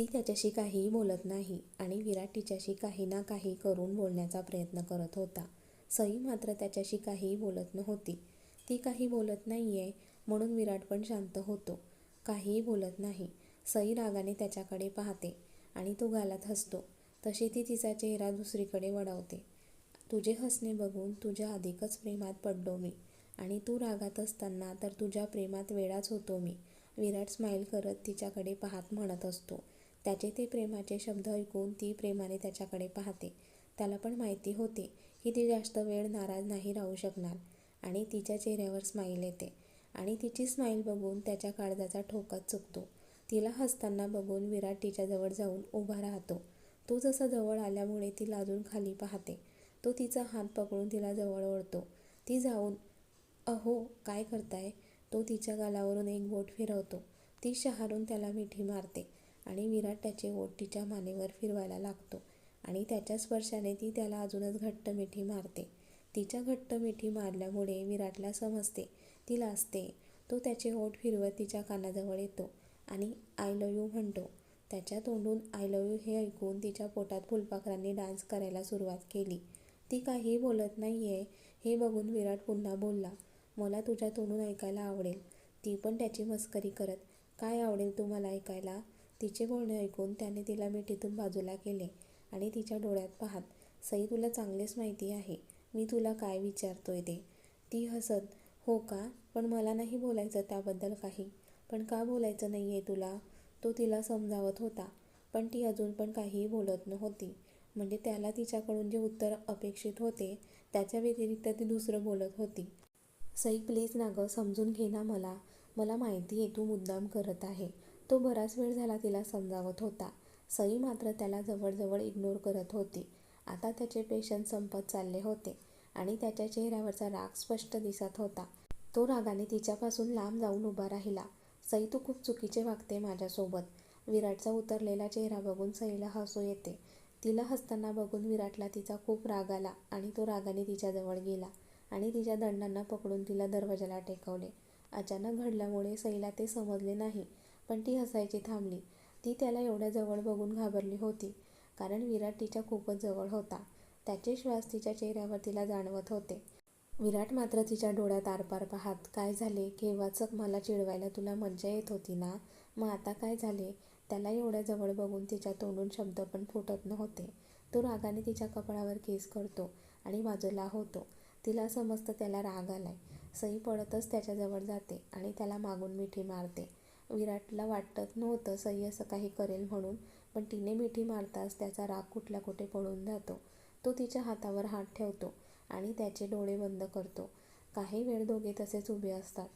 ती त्याच्याशी काहीही बोलत नाही आणि विराट तिच्याशी काही ना काही करून बोलण्याचा प्रयत्न करत होता. सई मात्र त्याच्याशी काहीही बोलत नव्हती. ती काही बोलत नाही आहे म्हणून विराट पण शांत होतो. काहीही बोलत नाही. सई रागाने त्याच्याकडे पाहते आणि तो गालात हसतो. तशी ती तिचा चेहरा दुसरीकडे वळवते. तुझे हसणे बघून तुझ्या अधिकच प्रेमात पडलो मी आणि तू रागात असताना तर तुझ्या प्रेमात वेळाच होतो मी. विराट स्माईल करत तिच्याकडे पाहत म्हणत असतो. त्याचे ते प्रेमाचे शब्द ऐकून ती प्रेमाने त्याच्याकडे पाहते. त्याला पण माहिती होते की ती जास्त वेळ नाराज नाही राहू शकणार आणि तिच्या चेहऱ्यावर स्माईल येते. आणि तिची स्माईल बघून त्याच्या काळजाचा ठोकाच चुकतो. तिला हसताना बघून विराट तिच्याजवळ जाऊन उभा राहतो. तो जसा जवळ आल्यामुळे ती लाजून खाली पाहते. तो तिचा हात पकडून तिला जवळ ओढतो. ती जाऊन अहो काय करताय? तो तिच्या गालावरून एक बोट फिरवतो. ती शहारून त्याला मिठी मारते. आणि विराट त्याचे ओठ तिच्या मानेवर फिरवायला लागतो आणि त्याच्या स्पर्शाने ती त्याला अजूनच घट्ट मिठी मारते. तिच्या घट्ट मिठी मारल्यामुळे विराटला समजते ती लाजते तो त्याचे ओठ फिरवत तिच्या कानाजवळ येतो आणि आय लव यू म्हणतो. त्याच्या तोंडून आय लव यू हे ऐकून तिच्या पोटात फुलपाखरांनी डान्स करायला सुरुवात केली. ती काही बोलत नाही आहे हे बघून विराट पुन्हा बोलला मला तुझ्या तोंडून ऐकायला आवडेल. ती पण त्याची मस्करी करत. काय आवडेल तुम्हाला ऐकायला? तिचे बोलणे ऐकून त्याने तिला मिठीतून बाजूला केले आणि तिच्या डोळ्यात पाहत सई तुला चांगलेच माहिती आहे. मी तुला काय विचारतोय ते. ती हसत हो का? पण मला नाही बोलायचं त्याबद्दल काही. पण का बोलायचं नाही आहे तुला? तो तिला समजावत होता. पण ती अजून पण काहीही बोलत नव्हती. म्हणजे त्याला तिच्याकडून जे उत्तर अपेक्षित होते त्याच्या व्यतिरिक्त ती दुसरं बोलत होती. सई प्लीज ना गं समजून घे ना मला. मला माहिती आहे तू मुद्दाम करत आहे. तो बराच वेळ झाला तिला समजावत होता. सई मात्र त्याला जवळजवळ इग्नोर करत होती. आता त्याचे पेशन्स संपत चालले होते आणि त्याच्या चेहऱ्यावरचा राग स्पष्ट दिसत होता. तो रागाने तिच्यापासून लांब जाऊन उभा राहिला. सई तू खूप चुकीचे वागते माझ्यासोबत. विराटचा उतरलेला चेहरा बघून सईला हसू येते. तिला हसताना बघून विराटला तिचा खूप राग आला आणि तो रागाने तिच्याजवळ गेला आणि तिच्या दंडांना पकडून तिला दरवाजाला टेकवले. अचानक घडल्यामुळे सईला ते समजले नाही. पण ती हसायची थांबली. ती त्याला एवढ्या जवळ बघून घाबरली होती कारण विराट तिच्या खूपच जवळ होता. त्याचे श्वास तिच्या चेहऱ्यावर तिला जाणवत होते. विराट मात्र तिच्या डोळ्यात आरपार पाहत काय झाले? केव्हाच मला चिडवायला तुला मज्जा येत होती ना? मग आता काय झाले? त्याला एवढ्या जवळ बघून तिच्या तोंडून शब्द पण फुटत नव्हते. तो रागाने तिच्या कपाळावर केस करतो आणि बाजूला होतो. तिला समजतं त्याला राग आलाय. सई पडतच त्याच्याजवळ जाते आणि त्याला मागून मिठी मारते. विराटला वाटत नव्हतं सई असं काही करेल म्हणून पण तिने मिठी मारताच त्याचा राग कुठल्या कुठे पळून जातो. तो तिच्या हातावर हात ठेवतो आणि त्याचे डोळे बंद करतो. काही वेळ दोघे तसेच उभे असतात.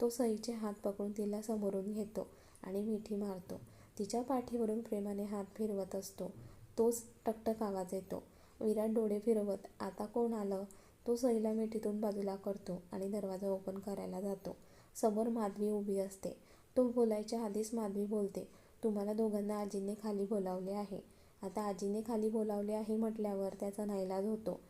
तो सईचे हात पकडून तिला समोरून घेतो आणि मिठी मारतो. तिच्या पाठीवरून प्रेमाने हात फिरवत असतो. तोच टकटक आवाज येतो. विराट डोळे फिरवत आता कोण आलं? तो सईला मिठीतून बाजूला करतो आणि दरवाजा ओपन करायला जातो. समोर माधवी उभी असते. तो बोलायच्या आधीच माधवी बोलते तुम्हाला दोघांना आजीने खाली बोलावले आहे. आता आजीने खाली बोलावले आहे म्हटल्यावर त्याचा नाईलाज होतो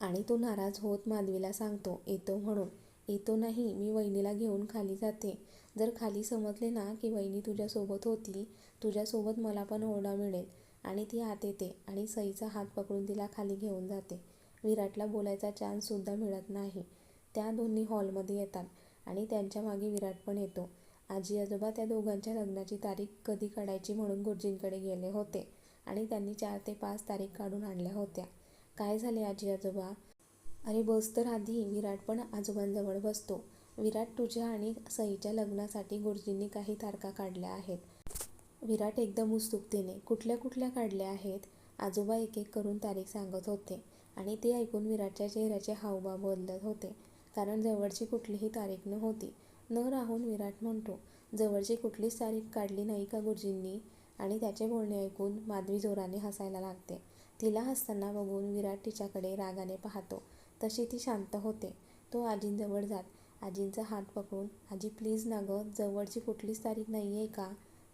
आणि तो नाराज होत माधवीला सांगतो येतो म्हणून. येतो नाही मी वहिनीला घेऊन खाली जाते. जर खाली समजले ना की वहिनी तुझ्यासोबत होती तुझ्यासोबत मला पण ओरडा मिळेल. आणि ती आत येते आणि सईचा हात पकडून तिला खाली घेऊन जाते. विराटला बोलायचा चान्ससुद्धा मिळत नाही. त्या दोन्ही हॉलमध्ये येतात आणि त्यांच्या मागे विराट पण येतो. आजी आजोबा त्या दोघांच्या लग्नाची तारीख कधी काढायची म्हणून गुरुजींकडे गेले होते आणि त्यांनी चार ते पाच तारीख काढून आणल्या होत्या. काय झाले आजी आजोबा? अरे बस तर आधी विराट पण आजोबांजवळ बसतो. विराट तुझ्या आणि सईच्या लग्नासाठी गुरुजींनी काही तारखा काढल्या आहेत. विराट एकदम उत्सुकतेने कुठल्या कुठल्या काढल्या आहेत? आजोबा एक एक करून तारीख सांगत होते आणि ते ऐकून विराटच्या चेहऱ्याचे हावभाव बदलत होते. कारण जवळची कुठलीही तारीख नव्हती. न राहून विराट म्हणतो जवळची कुठलीच तारीख काढली नाही का गुरुजींनी? आणि त्याचे बोलणे ऐकून माधवी जोराने हसायला लागते. तिला हसताना बघून विराट तिच्याकडे रागाने पाहतो. तशी ती शांत होते. तो आजींजवळ जात. आजींचा हात पकडून आजी प्लीज ना गं जवळची कुठलीच तारीख नाही आहे का?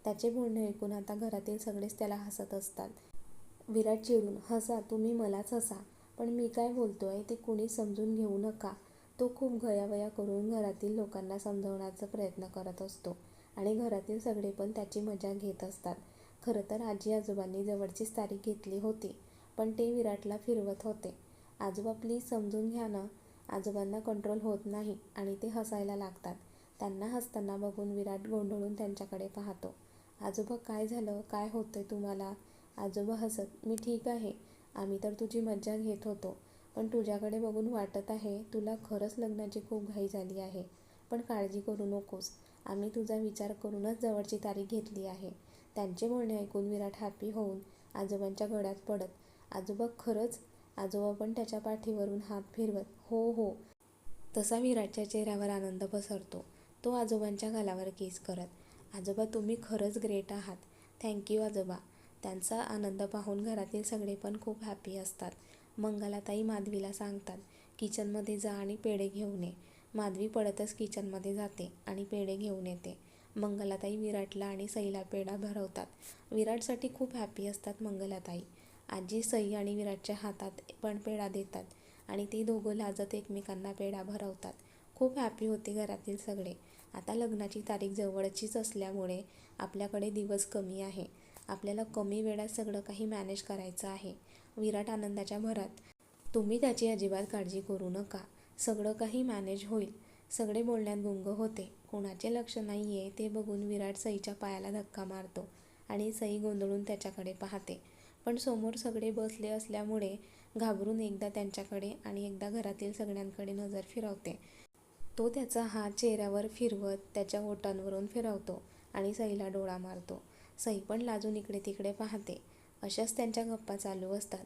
त्याचे बोलणे ऐकून आता घरातील सगळेच त्याला हसत असतात. विराट चिडून हसा तुम्ही मलाच हसा. पण मी काय बोलतोय ते कुणी समजून घेऊ नका. तो खूप घयावया करून घरातील लोकांना समजवण्याचा प्रयत्न करत असतो आणि घरातील सगळे पण त्याची मजा घेत असतात. खरं तर आजी आजोबांनी जवळचीच तारीख घेतली होती पण ते विराटला फिरवत होते. आजोबा प्लीज समजून घ्या ना. आजोबांना कंट्रोल होत नाही आणि ते हसायला लागतात. त्यांना हसताना बघून विराट गोंधळून त्यांच्याकडे पाहतो. आजोबा काय झालं? काय होतंय तुम्हाला? आजोबा हसत मी ठीक आहे. आम्ही तर तुझी मज्जा घेत होतो. पण तुझ्याकडे बघून वाटत आहे तुला खरंच लग्नाची खूप घाई झाली आहे. पण काळजी करू नकोस. आम्ही तुझा विचार करूनच जवळची तारीख घेतली आहे. त्यांचे बोलणे ऐकून विराट हॅपी होऊन आजोबांच्या गळ्यात पडत आजोबा खरंच? आजोबा पण त्याच्या पाठीवरून हात फिरवत. हो हो. तसा विराटच्या चेहऱ्यावर आनंद पसरतो. तो आजोबांच्या गालावर केस करत आजोबा तुम्ही खरंच ग्रेट आहात. थँक्यू आजोबा. त्यांचा आनंद पाहून घरातील सगळे पण खूप हॅपी असतात. मंगलाताई माधवीला सांगतात किचनमध्ये जा आणि पेढे घेऊन ये. माधवी पडतच किचनमध्ये जाते आणि पेढे घेऊन येते. मंगलाताई विराटला आणि सईला पेढा भरवतात. विराटसाठी खूप हॅपी असतात मंगलाताई. आजी सई आणि विराटच्या हातात पण पेढा देतात आणि ते दोघं लाजत एकमेकांना पेढा भरवतात. खूप हॅपी होते घरातील सगळे. आता लग्नाची तारीख जवळचीच असल्यामुळे आपल्याकडे दिवस कमी आहे. आपल्याला कमी वेळात सगळं काही मॅनेज करायचं आहे. विराट आनंदाच्या भरात. तुम्ही त्याची अजिबात काळजी करू नका. सगळं काही मॅनेज होईल. सगळे बोलण्यात गुंग होते. कोणाचे लक्ष नाही आहे ते बघून विराट सईच्या पायाला धक्का मारतो आणि सई गोंधळून त्याच्याकडे पाहते. पण समोर सगळे बसले असल्यामुळे घाबरून एकदा त्यांच्याकडे आणि एकदा घरातील सगळ्यांकडे नजर फिरवते. तो त्याचा हात चेहऱ्यावर फिरवत त्याच्या ओटांवरून फिरवतो आणि सईला डोळा मारतो. सई पण लाजून इकडे तिकडे पाहते. अशाच त्यांच्या गप्पा चालू असतात.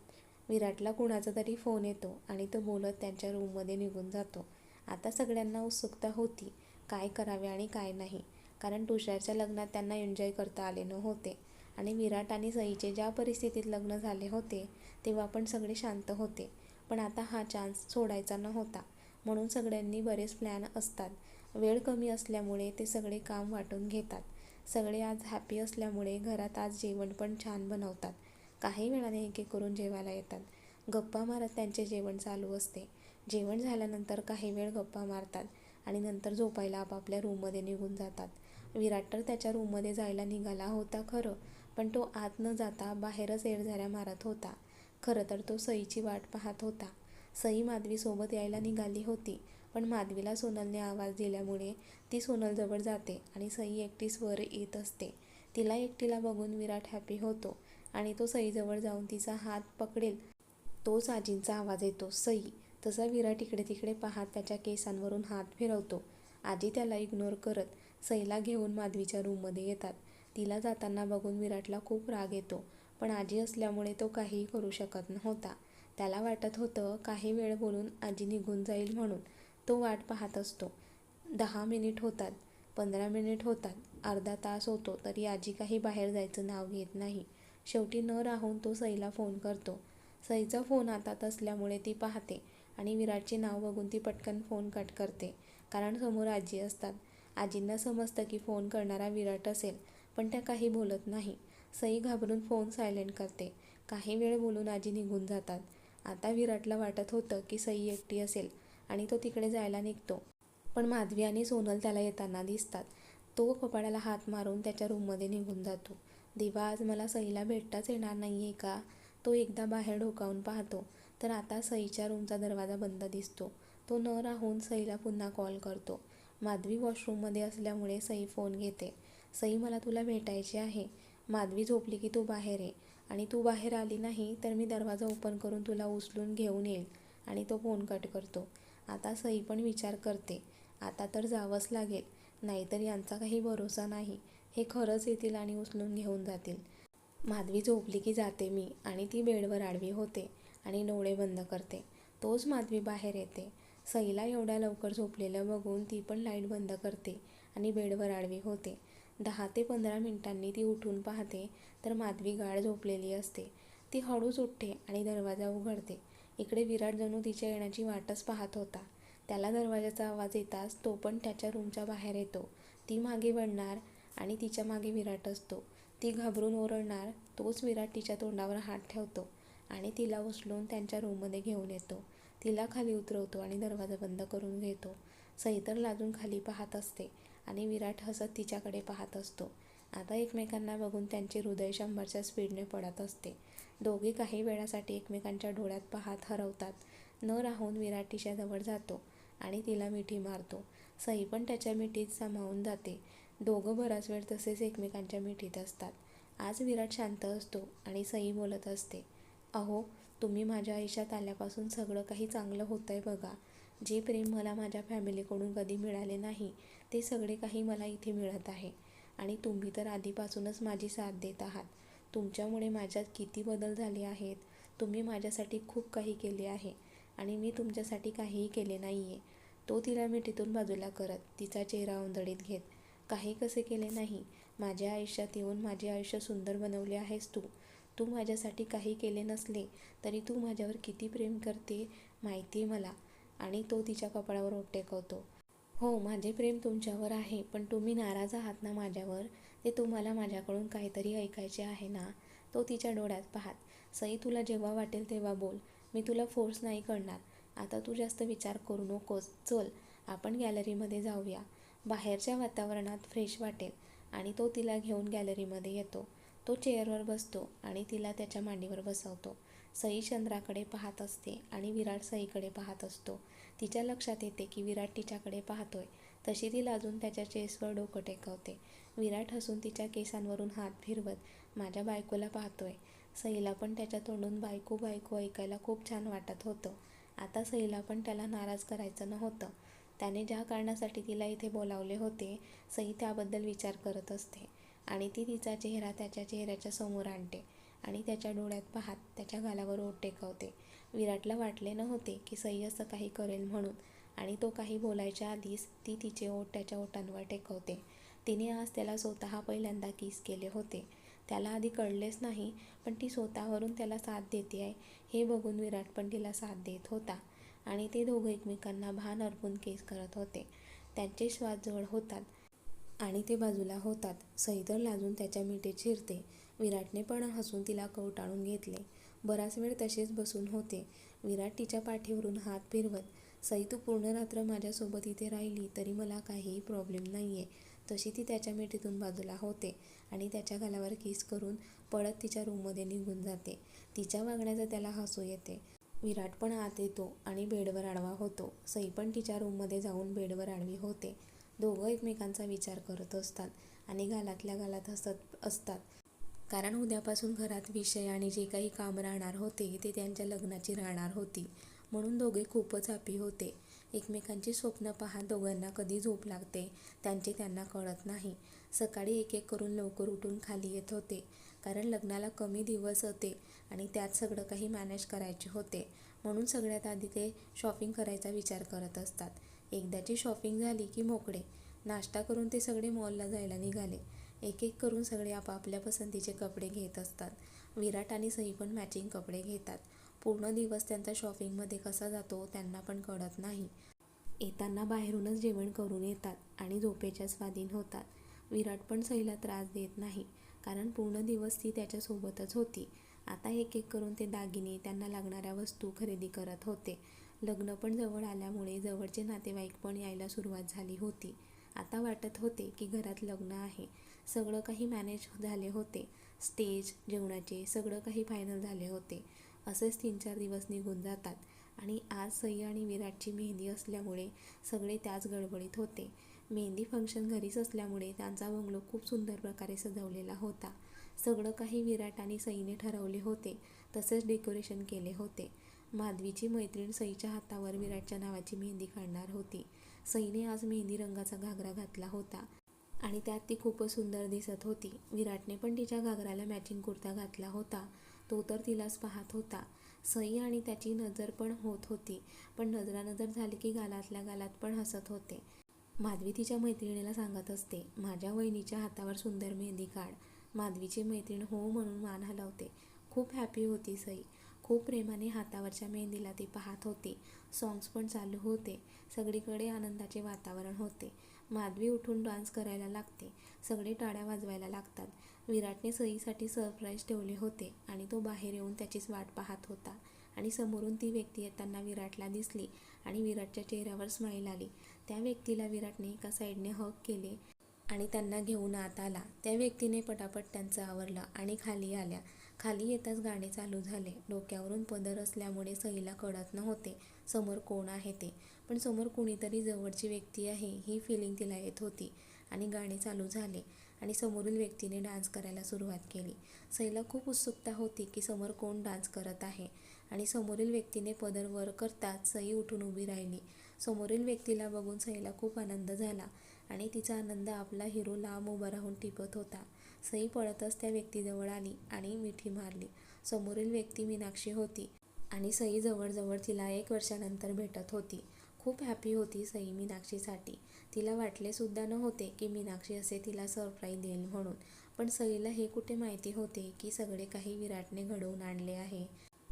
विराटला कुणाचा तरी फोन येतो आणि तो बोलत त्यांच्या रूममध्ये निघून जातो. आता सगळ्यांना उत्सुकता होती काय करावे आणि काय नाही. कारण तुषारच्या लग्नात त्यांना एन्जॉय करता आले नव्हते. आणि विराट आणि सईचे ज्या परिस्थितीत लग्न झाले होते तेव्हा पण सगळे शांत होते. पण आता हा चान्स सोडायचा नव्हता. म्हणून सगळ्यांनी बरेच प्लॅन असतात. वेळ कमी असल्यामुळे ते सगळे काम वाटून घेतात. सगळे आज हॅपी असल्यामुळे घरात आज जेवण पण छान बनवतात. काही वेळाने एक एक करून जेवायला येतात. गप्पा मारत त्यांचे जेवण चालू असते. जेवण झाल्यानंतर काही वेळ गप्पा मारतात आणि नंतर झोपायला आपापल्या रूममध्ये निघून जातात. विराट तर त्याच्या रूममध्ये जायला निघाला होता खरं पण तो आत न जाता बाहेरच एडझाऱ्या मारत होता. खरं तर तो सईची वाट पाहत होता. सई माधवीसोबत यायला निघाली होती पण माधवीला सोनलने आवाज दिल्यामुळे ती सोनलजवळ जाते आणि सई एकटीच वर येत असते. तिला एकटीला बघून विराट हॅपी होतो. आणि तो सईजवळ जाऊन तिचा हात पकडेल. तोच आजींचा आवाज येतो. सई तसा विराट इकडे तिकडे पाहत त्याच्या केसांवरून हात फिरवतो. आजी त्याला इग्नोर करत सईला घेऊन माधवीच्या रूममध्ये येतात. तिला जाताना बघून विराटला खूप राग येतो पण आजी असल्यामुळे तो काहीही करू शकत नव्हता. त्याला वाटत होतं काही वेळ बोलून आजी निघून जाईल म्हणून. तो वाट पाहत असतो. दहा मिनिट होतात. पंधरा मिनिट होतात. अर्धा तास होतो तरी आजी काही बाहेर जायचं नाव घेत नाही. शेवटी न राहून तो सईला फोन करतो. सईचा फोन हातात असल्यामुळे ती पाहते आणि विराटचे नाव बघून ती पटकन फोन कट करते. कारण समोर आजी असतात. आजींना समजतं की फोन करणारा विराट असेल पण त्या काही बोलत नाही. सई घाबरून फोन सायलेंट करते. काही वेळ बोलून आजी निघून जातात. आता विराटला वाटत होतं की सई एकटी असेल आणि तो तिकडे जायला निघतो. पण माधवी आणि सोनल त्याला येताना दिसतात. तो कपाळाला हात मारून त्याच्या रूममध्ये निघून जातो. दिवा आज मला सईला भेटताच येणार नाही आहे का? तो एकदा बाहेर डोकावून पाहतो. तर आता सईच्या रूमचा दरवाजा बंद दिसतो. तो न राहून सईला पुन्हा कॉल करतो. माधवी वॉशरूममध्ये असल्यामुळे सई फोन घेते. सई मला तुला भेटायची आहे. माधवी झोपली की तू बाहेर ये. आणि तू बाहेर आली नाही तर मी दरवाजा ओपन करून तुला उचलून घेऊन येईल. आणि तो फोन कट करतो. आता सई पण विचार करते. आता तर जावंच लागेल. नाहीतर यांचा काही भरोसा नाही. हे खरंच येतील आणि उचलून घेऊन जातील. माधवी झोपली की जाते मी आणि ती बेडवर आडवी होते आणि डोळे बंद करते. तोच माधवी बाहेर येते. सईला एवढ्या लवकर झोपलेलं बघून ती पण लाइट बंद करते आणि बेडवर आडवी होते. दहा ते पंधरा मिनिटांनी ती उठून पाहते तर माधवी गाळ झोपलेली असते. ती हळूच उठते आणि दरवाजा उघडते. इकडे विराट जणू तिच्या येण्याची वाटच पाहत होता. त्याला दरवाजाचा आवाज येताच तो पण त्याच्या रूमच्या बाहेर येतो. ती मागे वळणार आणि तिच्यामागे विराट असतो. ती घाबरून ओरडणार तोच विराट तिच्या तोंडावर हात ठेवतो आणि तिला उचलून त्यांच्या रूममध्ये घेऊन येतो. तिला खाली उतरवतो आणि दरवाजा बंद करून घेतो. सई तर लाजून खाली पाहत असते आणि विराट हसत तिच्याकडे पाहत असतो. आता एकमेकांना बघून त्यांचे हृदय शंभरच्या स्पीडने पडत असते. दोघे काही वेळासाठी एकमेकांच्या डोळ्यात पाहत हरवतात. न राहून विराट तिच्याजवळ जातो आणि तिला मिठी मारतो. सई पण त्याच्या मिठीत सामावून जाते. दोघं बराच वेळ तसेच एकमेकांच्या मिठीत असतात. आज विराट शांत असतो आणि सई बोलत असते अहो तुम्ही माझ्या आयुष्यात आल्यापासून सगळं काही चांगलं होतं आहे बघा. जे प्रेम मला माझ्या फॅमिलीकडून कधी मिळाले नाही ते सगळे काही मला इथे मिळत आहे. आणि तुम्ही तर आधीपासूनच माझी साथ देत आहात. तुमच्यामुळे माझ्यात किती बदल झाले आहेत. तुम्ही माझ्यासाठी खूप काही केले आहे आणि मी तुमच्यासाठी काहीही केले नाही आहे तो तिला मिठीतून बाजूला करत तिचा चेहरा ओंधळीत घेत काही कसे केले नाही. माझ्या आयुष्यात येऊन माझे आयुष्य सुंदर बनवले आहेस तू. तू माझ्यासाठी काही केले नसले तरी तू माझ्यावर किती प्रेम करते माहिती आहे मला. आणि तो तिच्या कपाळावर ओटेकवतो टेकवतो हो माझे प्रेम तुमच्यावर आहे पण तुम्ही नाराज आहात ना माझ्यावर? ते तुम्हाला माझ्याकडून काहीतरी ऐकायचे आहे ना? तो तिच्या डोळ्यात पाहात सई तुला जेव्हा वाटेल तेव्हा बोल. मी तुला फोर्स नाही करणार. आता तू जास्त विचार करू नकोस. चल आपण गॅलरीमध्ये जाऊया. बाहेरच्या वातावरणात फ्रेश वाटेल आणि तो तिला घेऊन गॅलरीमध्ये येतो. तो चेअरवर बसतो आणि तिला त्याच्या मांडीवर बसवतो. सई चंद्राकडे पाहत असते आणि विराट सईकडे पाहत असतो. तिच्या लक्षात येते की विराट तिच्याकडे पाहतोय. तशी ती लाजून त्याच्या चेसवर डोकं टेकवते. विराट हसून तिच्या केसांवरून हात फिरवत माझ्या बायकोला पाहतोय. सईला पण त्याच्या तोंडून बायको बायको ऐकायला खूप छान वाटत होतं. आता सईला पण त्याला नाराज करायचं नव्हतं. त्याने ज्या कारणासाठी तिला इथे बोलावले होते सई त्याबद्दल विचार करत असते आणि ती तिचा चेहरा त्याच्या चेहऱ्याच्या समोर आणते आणि त्याच्या डोळ्यात पाहत त्याच्या गालावर ओठ टेकवते. विराटला वाटले नव्हते की सई असं काही करेल म्हणून आणि तो काही बोलायच्या आधीच ती तिचे ओठ त्याच्या ओठांवर टेकवते. तिने आज त्याला स्वतः पहिल्यांदा किस केले होते. त्याला आधी कळलेच नाही पण ती स्वतःवरून त्याला साथ देते आहे हे बघून विराट पण तिला साथ देत होता. आणि ते दोघं एकमेकांना भान अर्पून केस करत होते. त्यांचे श्वास जवळ होतात आणि ते बाजूला होतात. सैदर लाजून त्याच्या मिठीत शिरते. विराटने पण हसून तिला कवटाळून घेतले. बराच वेळ तसेच बसून होते. विराट तिच्या पाठीवरून हात फिरवत सई तू पूर्ण रात्र माझ्यासोबत इथे राहिली तरी मला काहीही प्रॉब्लेम नाही आहे तशी ती त्याच्या मिठीतून बाजूला होते आणि त्याच्या गालावर किस करून पळत तिच्या रूममध्ये निघून जाते. तिच्या वागण्याचं त्याला हसू येते. विराट पण आत येतो आणि बेडवर आडवा होतो. सई पण तिच्या रूममध्ये जाऊन बेडवर आडवी होते. दोघं एकमेकांचा विचार करत असतात आणि गालातल्या गालात हसत असतात. कारण उद्यापासून घरात विषय आणि जे काही काम राहणार होते ते त्यांच्या लग्नाची राहणार होती. म्हणून दोघे खूपच हॅपी होते. एकमेकांची स्वप्न पाहत दोघांना कधी झोप लागते त्यांचे त्यांना कळत नाही. सकाळी एक एक करून लवकर उठून खाली येत होते. कारण लग्नाला कमी दिवस होते. आणि त्यात सगळं काही मॅनेज करायचे होते. म्हणून सगळ्यात आधी ते शॉपिंग करायचा विचार करत असतात. एकदाची शॉपिंग झाली की मोकळे. नाश्ता करून ते सगळे मॉलला जायला निघाले. एक एक करून सगळे आपापल्या पसंतीचे कपडे घेत असतात. विराट आणि सई पण मॅचिंग कपडे घेतात. पूर्ण दिवस त्यांचा शॉपिंगमध्ये कसा जातो त्यांना पण कळत नाही. येताना बाहेरूनच जेवण करून येतात आणि झोपेच्या स्वाधीन होतात. विराट पण सईला त्रास देत नाही. कारण पूर्ण दिवस ती त्याच्यासोबतच होती. आता एक एक करून ते दागिने त्यांना लागणाऱ्या वस्तू खरेदी करत होते. लग्न पण जवळ आल्यामुळे जवळचे नातेवाईक पण यायला सुरुवात झाली होती. आता वाटत होते की घरात लग्न आहे. सगळं काही मॅनेज झाले होते. स्टेज जेवणाचे सगळं काही फायनल झाले होते. असेच तीन चार दिवस निघून जातात. आणि आज सई आणि विराटची मेहंदी असल्यामुळे सगळे त्याच गडबडीत होते. मेहंदी फंक्शन घरीच असल्यामुळे त्यांचा बंगलो खूप सुंदर प्रकारे सजवलेला होता. सगळं काही विराट आणि सईने ठरवले होते तसेच डेकोरेशन केले होते. माधवीची मैत्रीण सईच्या हातावर विराटच्या नावाची मेहंदी काढणार होती. सईने आज मेहंदी रंगाचा घागरा घातला होता आणि त्यात ती खूपच सुंदर दिसत होती. विराटने पण तिच्या घागराला मॅचिंग कुर्ता घातला होता. तो तर तिलाच पाहत होता. सई आणि त्याची नजर पण होत होती पण नजरानजर झाली की गालातल्या गालात पण हसत होते. माधवी तिच्या मैत्रिणीला सांगत असते माझ्या वहिनीच्या हातावर सुंदर मेहंदी काढ. माधवीची मैत्रीण हो म्हणून मान हलवते. खूप हॅपी होती सई. खूप प्रेमाने हातावरच्या मेहंदीला ती पाहत होती. सॉन्ग्स पण चालू होते. सगळीकडे आनंदाचे वातावरण होते. माधवी उठून डान्स करायला लागते. सगळे टाळ्या वाजवायला लागतात. विराटने सईसाठी सरप्राईज ठेवले होते आणि तो बाहेर येऊन त्याचीच वाट पाहत होता. आणि समोरून ती व्यक्ती येताना विराटला दिसली आणि विराटच्या चेहऱ्यावर स्माईल आली. त्या व्यक्तीला विराटने एका साईडने हक केले. आणि त्यांना घेऊन आत आला. त्या व्यक्तीने पटापट त्यांचं आवरलं आणि खाली आल्या. खाली येताच गाणे चालू झाले. डोक्यावरून पदर असल्यामुळे सईला कळत नव्हते समोर कोण आहे ते. पण समोर कुणीतरी जवळची व्यक्ती आहे ही फिलिंग तिला येत होती आणि गाणे चालू झाले आणि समोरील व्यक्तीने डान्स करायला सुरुवात केली. सईला खूप उत्सुकता होती की समोर कोण डान्स करत आहे आणि समोरील व्यक्तीने पदर वर करताच सई उठून उभी राहिली. समोरील व्यक्तीला बघून सईला खूप आनंद झाला. आणि तिचा आनंद आपला हिरो लांब उभा राहून टिपत होता. सई पळतच त्या व्यक्तीजवळ आली आणि मिठी मारली. समोरील व्यक्ती मीनाक्षी होती आणि सई जवळजवळ तिला एक वर्षानंतर भेटत होती. खूप हॅपी होती सई मीनाक्षीसाठी. तिला वाटले सुद्धा नव्हते की मीनाक्षी असे तिला सरप्राईज देईल म्हणून. पण सईला हे कुठे माहिती होते की सगळे काही विराटने घडवून आणले आहे?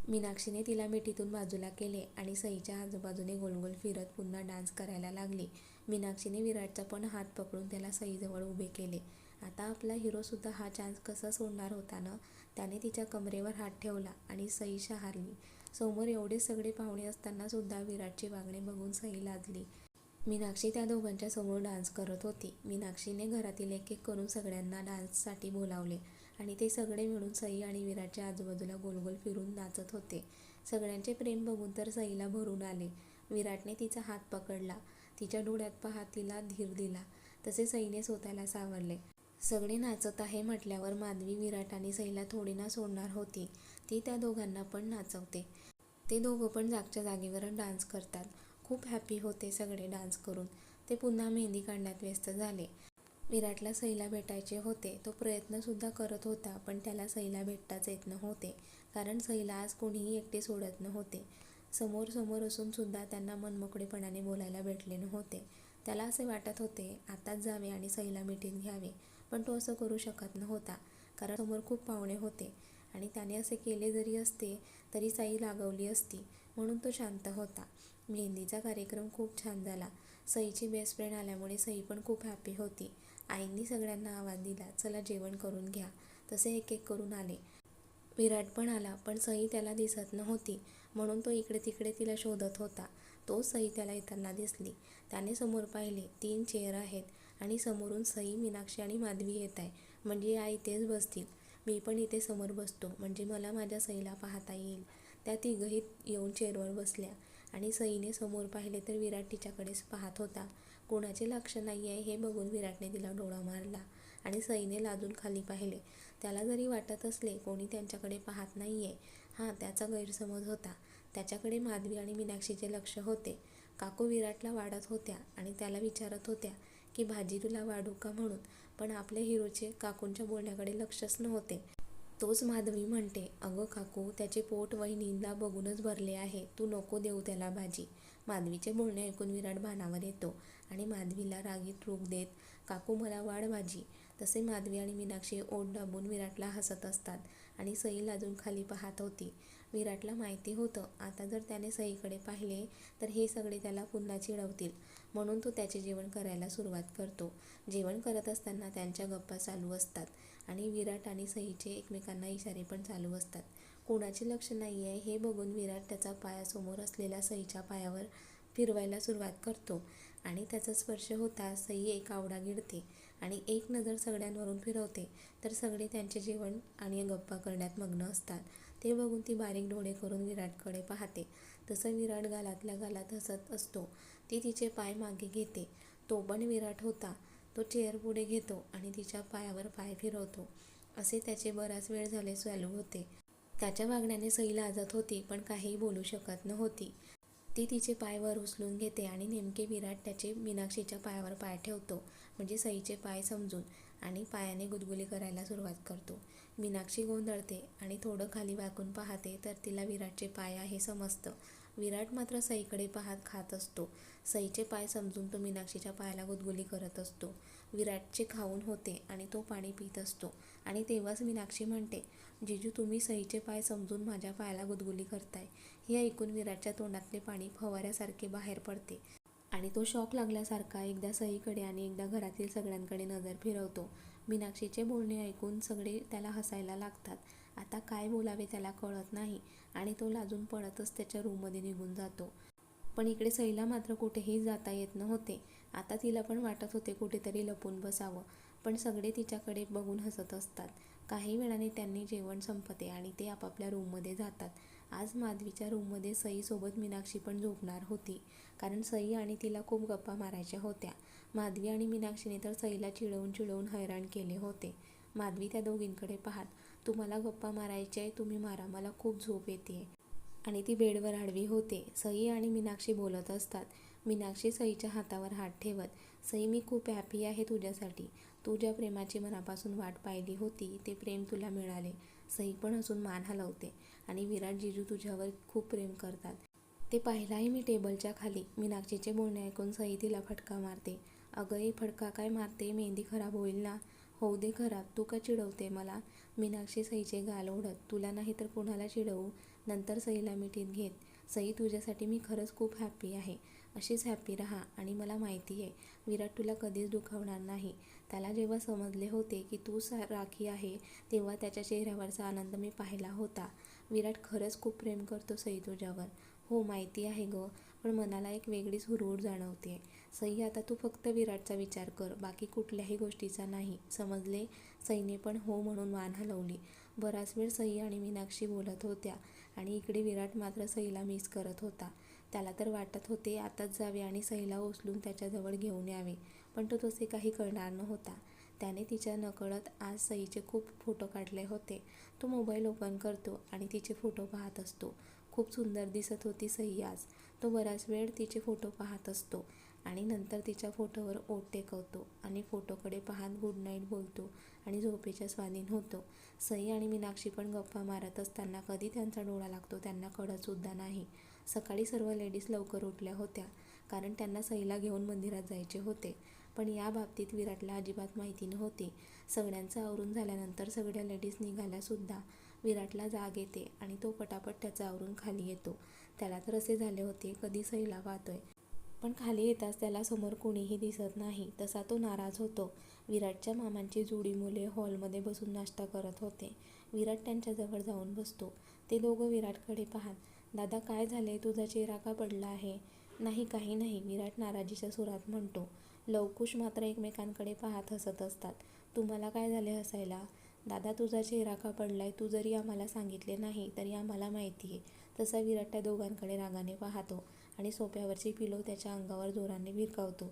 मीनाक्षीने तिला मिठीतून बाजूला केले आणि सईच्या आजूबाजूने गोलगोल फिरत पुन्हा डान्स करायला लागली. मीनाक्षीने विराटचा पण हात पकडून त्याला सईजवळ उभे केले. आता आपला हिरोसुद्धा हा चान्स कसा सोडणार होता ना त्याने तिच्या कमरेवर हात ठेवला आणि सई शहारली. समोर एवढे सगळे पाहुणे असताना सुद्धा विराटची वागणे बघून सई लाजली. मीनाक्षी त्या दोघांच्या समोर डान्स करत होती. मीनाक्षीने घरातील एक एक करून सगळ्यांना डान्ससाठी बोलावले आणि ते सगळे मिळून सई आणि विराटच्या आजूबाजूला गोलगोल फिरून नाचत होते. सगळ्यांचे प्रेम बघून तर सईला भरून आले. विराटने तिचा हात पकडला. तिच्या डोळ्यात पाहत तिला धीर दिला. तसे सईने स्वतःला सावरले. सगळे नाचत आहे म्हटल्यावर माधवी विराट आणि सईला थोडी ना सोडणार होती. ती त्या दोघांना पण नाचवते. ते दोघं पण जागच्या जागेवर डान्स करतात. खूप हॅपी होते सगळे डान्स करून. ते पुन्हा मेहंदी काढण्यात व्यस्त झाले. विराटला सईला भेटायचे होते. तो प्रयत्नसुद्धा करत होता पण त्याला सईला भेटताच येत नव्हते. कारण सईला आज कोणीही एकटे सोडत नव्हते. समोर समोर असून सुद्धा त्यांना मनमोकळेपणाने बोलायला भेटले नव्हते. त्याला असे वाटत होते आताच जावे आणि सईला मिठीत घ्यावे. पण तो असं करू शकत नव्हता कारण समोर खूप पाहुणे होते. आणि त्याने असे केले जरी असते तरी साई लागवली असती म्हणून तो शांत होता. मेहंदीचा कार्यक्रम खूप छान झाला. सईची बेस्ट फ्रेंड आल्यामुळे सई पण खूप हॅपी होती. आईंनी सगळ्यांना आवाज दिला चला जेवण करून घ्या. तसे एक एक करून आले. विराट पण आला पण सई त्याला दिसत नव्हती. म्हणून तो इकडे तिकडे तिला शोधत होता. तो सई त्याला येताना दिसली. त्याने समोर पाहिले तीन चेअर आहेत आणि समोरून सई मीनाक्षी आणि माधवी येत आहे. म्हणजे या इथेच बसतील. मी पण इथे समोर बसतो. म्हणजे मला माझ्या सईला पाहता येईल. त्या तिघही येऊन चेअरवर बसल्या आणि सईने समोर पाहिले तर विराट तिच्याकडेच पाहत होता. कोणाचे लक्ष नाही आहे हे बघून विराटने तिला डोळा मारला आणि सईने लाजून खाली पाहिले. त्याला जरी वाटत असले कोणी त्यांच्याकडे पाहत नाही आहे हां त्याचा गैरसमज होता. त्याच्याकडे माधवी आणि मीनाक्षीचे लक्ष होते. काकू विराटला वाढत होत्या आणि त्याला विचारत होत्या की भाजी तुला वाढू का म्हणून? पण आपल्या हिरोचे काकूंच्या बोलण्याकडे लक्षच नव्हते. तोच माधवी म्हणते अगं काकू त्याचे पोट वहिनीला बघूनच भरले आहे. तू नको देऊ त्याला भाजी. माधवीचे बोलणे ऐकून विराट भानावर येतो आणि माधवीला रागीत रोग देत काकू मला वाढ भाजी. तसे माधवी आणि मीनाक्षी ओढ दाबून विराटला हसत असतात आणि सई लाजून खाली पाहत होती. विराटला माहिती होतं आता जर त्याने सईकडे पाहिले तर हे सगळे त्याला पुन्हा चिडवतील. म्हणून तो त्याचे जेवण करायला सुरुवात करतो. जेवण करत असताना त्यांच्या गप्पा चालू असतात आणि विराट आणि सईचे एकमेकांना इशारे पण चालू असतात. कोणाचे लक्ष नाही आहे हे बघून विराट त्याचा पायासमोर असलेल्या सईच्या पायावर फिरवायला सुरुवात करतो आणि त्याचा स्पर्श होता सई एक आवडा गिळते. आणि एक नजर सगळ्यांवरून फिरवते तर सगळे त्यांचे जेवण आणि गप्पा करण्यात मग्न असतात. ते बघून ती बारीक डोळे करून विराटकडे पाहते. तसं विराट गालातल्या गालात हसत असतो. ती तिचे पाय मागे घेते. तो पण विराट होता. तो चेअर पुढे घेतो आणि तिच्या पायावर पाय फिरवतो. असे त्याचे बराच वेळ झाले चालू होते. त्याच्या वागण्याने सई लाजत होती पण काहीही बोलू शकत नव्हती. ती तिचे पाय वर उचलून घेते आणि नेमके विराट त्याचे मीनाक्षीच्या पायावर पाय ठेवतो. म्हणजे सईचे पाय समजून आणि पायाने गुदगुली करायला सुरुवात करतो. मीनाक्षी गोंधळते आणि थोडं खाली वाकून पाहते तर तिला विराटचे पाय आहे समजतं. विराट मात्र सईकडे पाहत खात असतो. सईचे पाय समजून तो मीनाक्षीच्या पायाला गुदगुली करत असतो. विराटचे खाऊन होते आणि तो पाणी पित असतो. आणि तेव्हाच मीनाक्षी म्हणते जिजू तुम्ही सईचे पाय समजून माझ्या पायाला गुदगुली करताय. हे ऐकून विराटच्या तोंडातले पाणी फवाऱ्यासारखे बाहेर पडते. आणि तो शॉक लागल्यासारखा एकदा सईकडे आणि एकदा घरातील सगळ्यांकडे नजर फिरवतो. मीनाक्षीचे बोलणे ऐकून सगळे त्याला हसायला लागतात. आता काय बोलावे त्याला कळत नाही आणि तो लाजून पडतच त्याच्या रूममध्ये निघून जातो. पण इकडे सईला मात्र कुठेही जाता येत नव्हते. आता तिला पण वाटत होते कुठेतरी लपून बसावं. पण सगळे तिच्याकडे बघून हसत असतात. काही वेळाने त्यांनी जेवण संपते आणि ते आपापल्या रूममध्ये जातात. आज माधवीच्या रूममध्ये सईसोबत मीनाक्षी पण झोपणार होती. कारण सई आणि तिला खूप गप्पा मारायच्या होत्या. माधवी आणि मीनाक्षीने तर सईला चिडवून चिडवून हैराण केले होते. माधवी त्या दोघींकडे पाहत तुम्हाला गप्पा मारायच्या आहे तुम्ही मारा मला खूप झोप येते आणि ती बेडवर आडवी होते. सई आणि मीनाक्षी बोलत असतात. मीनाक्षी सईच्या हातावर हात ठेवत सई मी खूप हॅपी आहे तुझ्यासाठी. तू ज्या प्रेमाची मनापासून वाट पाहिली होती. ते प्रेम तुला मिळाले. सई पण हसून मान हलवते. आणि विराट जिजू तुझ्यावर खूप प्रेम करतात. ते पाहिलाही मी टेबलच्या खाली मीनाक्षीचे बोलणे ऐकून सई तिला फटका मारते. अगं ए फटका काय मारते? मेहंदी खराब होईल ना? होऊ दे खराब. तू का चिडवते मला? मीनाक्षी सईचे गाल ओढत तुला नाही तर कोणाला चिडवू? नंतर सईला मिठीत घेत सई तुझ्यासाठी मी खरंच खूप हॅप्पी आहे. अशीच हॅप्पी राहा आणि मला माहिती आहे विराट तुला कधीच दुखावणार नाही. त्याला जेव्हा समजले होते की तू सा राखी आहे तेव्हा त्याच्या चेहऱ्यावरचा आनंद मी पाहिला होता. विराट खरंच खूप प्रेम करतो सई तुझ्यावर हो माहिती आहे गं पण मनाला एक वेगळीच हुरहुर जाणवते. सई आता तू फक्त विराटचा विचार कर बाकी कुठल्याही गोष्टीचा नाही. समजले? सईने पण हो म्हणून मान हलवली. बराच वेळ सई आणि मीनाक्षी बोलत होत्या आणि इकडे विराट मात्र सईला मिस करत होता. त्याला तर वाटत होते आताच जावे आणि सईला उचलून त्याच्याजवळ घेऊन यावे. पण तो तसे काही करणार नव्हता. त्याने तिच्या नकळत आज सईचे खूप फोटो काढले होते. तो मोबाईल ओपन करतो आणि तिचे फोटो पाहत असतो. खूप सुंदर दिसत होती सई आज. तो बराच वेळ तिचे फोटो पाहत असतो आणि नंतर तिच्या फोटोवर ओट टेकवतो आणि फोटोकडे पाहत गुड नाईट बोलतो आणि झोपेच्या स्वाधीन होतो. सई आणि मीनाक्षी पण गप्पा मारत असताना कधी त्यांचा डोळा लागतो त्यांना कळतसुद्धा नाही. सकाळी सर्व लेडीज लवकर उठल्या होत्या. कारण त्यांना सईला घेऊन मंदिरात जायचे होते. पण या बाबतीत विराटला अजिबात माहिती नव्हती. सगळ्यांचं आवरून झाल्यानंतर सगळ्या लेडीज निघाल्यासुद्धा विराटला जाग येते आणि तो पटापट त्याचं आवरून खाली येतो. त्याला तर असे झाले होते कधी सैला वाहतोय. पण खाली येताच त्याला समोर कोणीही दिसत नाही तसा तो नाराज होतो. विराटच्या मामांची जुडी मुले हॉलमध्ये बसून नाश्ता करत होते. विराट त्यांच्याजवळ जाऊन बसतो. ते दोघं विराटकडे पाहत दादा काय झाले तुझा चेहरा का पडला आहे? नाही काही नाही विराट नाराजीच्या सुरात म्हणतो. लवकुश मात्र एकमेकांकडे पाहत हसत असतात. तुम्हाला काय झाले हसायला? दादा तुझा चेहरा का पडलाय? तू जरी आम्हाला सांगितले नाही तरी आम्हाला माहिती आहे. तसा विराट त्या दोघांकडे रागाने पाहतो आणि सोप्यावरची पिलो त्याच्या अंगावर जोराने भिरकावतो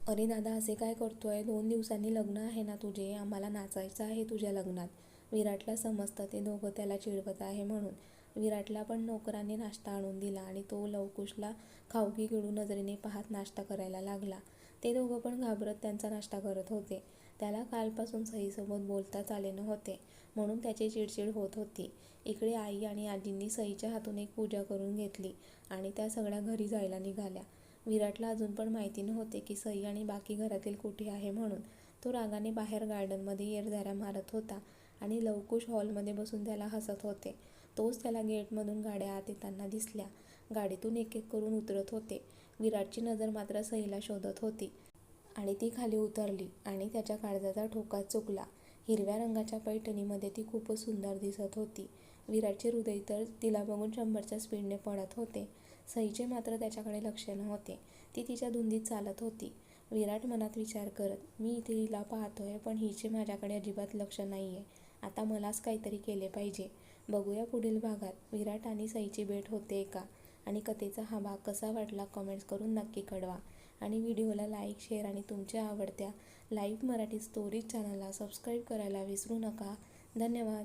अरे दादा असे काय करतोय? दोन दिवसांनी लग्न आहे ना तुझे? आम्हाला नाचायचं आहे तुझ्या लग्नात. विराटला समजतं ते दोघं त्याला चिडवत आहे म्हणून. विराटला पण नोकराने नाश्ता आणून दिला आणि तो लवकुशला खाऊगी गिळू नजरेने पाहत नाश्ता करायला लागला. ते दोघं पण घाबरत त्यांचा नाश्ता करत होते. त्याला कालपासून सईसोबत बोलताच आले नव्हते म्हणून त्याची चिडचिड होत होती. इकडे आई आणि आजींनी सईच्या हातून एक पूजा करून घेतली आणि त्या सगळ्या घरी जायला निघाल्या. विराटला अजून पण माहिती नव्हते की सई आणि बाकी घरातील कुठे आहे म्हणून. तो रागाने बाहेर गार्डनमध्ये येरझाऱ्या मारत होता आणि लवकुश हॉलमध्ये बसून त्याला हसत होते. तोच त्याला गेटमधून गाड्या आत येताना दिसल्या. गाडीतून एक एक करून उतरत होते. विराटची नजर मात्र सईला शोधत होती. आणि ती खाली उतरली आणि त्याच्या काळजाचा ठोका चुकला. हिरव्या रंगाच्या पैठणीमध्ये ती खूपच सुंदर दिसत होती. विराटचे हृदय तर तिला बघून शंभरच्या स्पीडने पडत होते. सईचे मात्र त्याच्याकडे लक्ष नव्हते. ती तिच्या धुंदीत चालत होती. विराट मनात विचार करत मी इथे हिला पाहतोय पण हिचे माझ्याकडे अजिबात लक्ष नाही आहे आता मलाच काहीतरी केले पाहिजे. बघूया पुढील भागात विराट आणि सईची भेट होते का? आणि कथेचा हा भाग कसा वाटला कमेंट्स करून नक्की कळवा. आणि व्हिडिओला लाईक शेअर आणि तुमच्या आवडत्या लाईव्ह मराठी स्टोरीज चॅनलला सबस्क्राईब करायला विसरू नका. धन्यवाद.